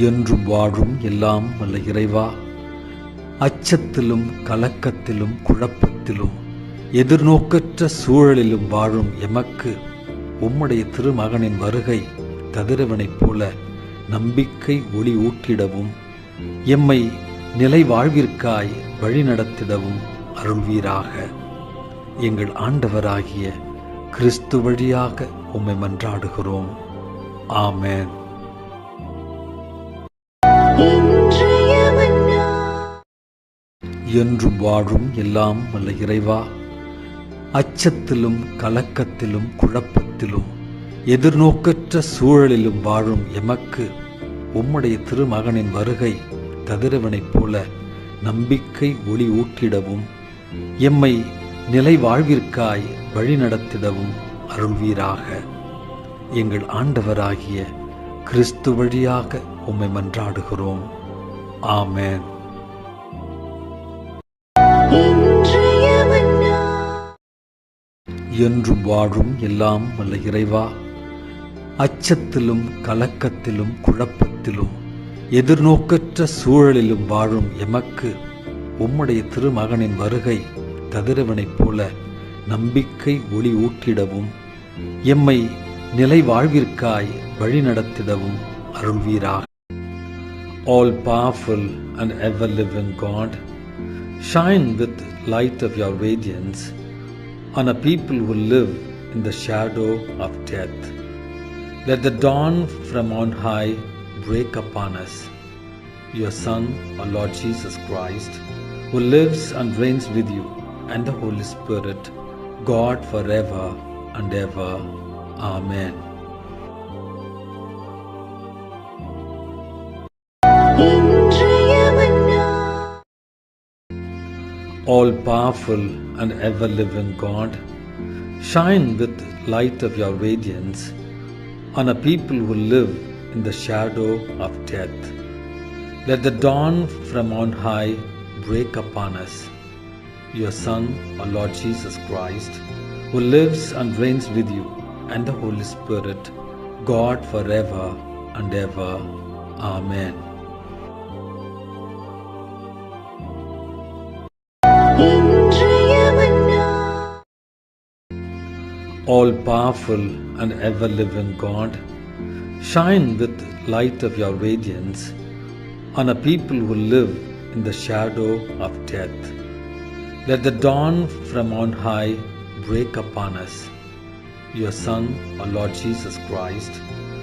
என்றும் வாழும் எல்லாம் வல்ல இறைவா அச்சத்திலும் கலக்கத்திலும் குழப்பத்திலும் எதிர்நோக்கற்ற சூழலிலும் வாழும் எமக்கு உம்முடைய திருமகனின் வருகை கதிரவனைப் போல நம்பிக்கை ஒளி ஊட்டிடவும் எம்மை நிலை வாழ்விற்காய் வழிநடத்திடவும் அருள்வீராக. எங்கள் ஆண்டவராகிய கிறிஸ்து வழியாக உம்மை மன்றாடுகிறோம். ஆமேன். என்றும் வாழும் எல்லாம் வல்ல இறைவா அச்சத்திலும் கலக்கத்திலும் குழப்பத்திலும் எதிர்நோக்கற்ற சூழலிலும் வாழும் எமக்கு உம்முடைய திருமகனின் வருகை கதிரவனைப் போல நம்பிக்கை ஒளி ஊட்டிடவும் எம்மை நிலை வாழ்விற்காய் வழிநடத்திடவும் அருள்வீராக. எங்கள் ஆண்டவராகிய கிறிஸ்து வழியாக உம்மை மன்றாடுகிறோம். ஆமென். என்றும் வாழும் எல்லாம் வல்ல இறைவா அச்சத்திலும் கலக்கத்திலும் குழப்பத்திலும் எதிர்நோக்கற்ற சூழலிலும் வாழும் எமக்கு உம்முடைய திருமகனின் வருகை கதிரவனைப் போல நம்பிக்கை ஒளி ஊட்டிடவும் எம்மை நிலை வாழ்விற்காய் வழிநடத்திடவும் அருள்வீராக. All powerful and ever living God, shine with light of your radiance. on a people who live in the shadow of death. Let the dawn from on high break upon us. Your Son, our Lord Jesus Christ, who lives and reigns with you, and the Holy Spirit, God forever and ever. Amen. All powerful and ever living God, shine with light of your radiance on a people who live in the shadow of death. Let the dawn from on high break upon us. Your Son, our Lord Jesus Christ, who lives and reigns with you and the Holy Spirit, God forever and ever. Amen. All powerful and ever living God, shine with light of your radiance on a people who live in the shadow of death. Let the dawn from on high break upon us. Your Son, our Lord Jesus Christ,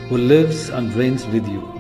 who lives and reigns with you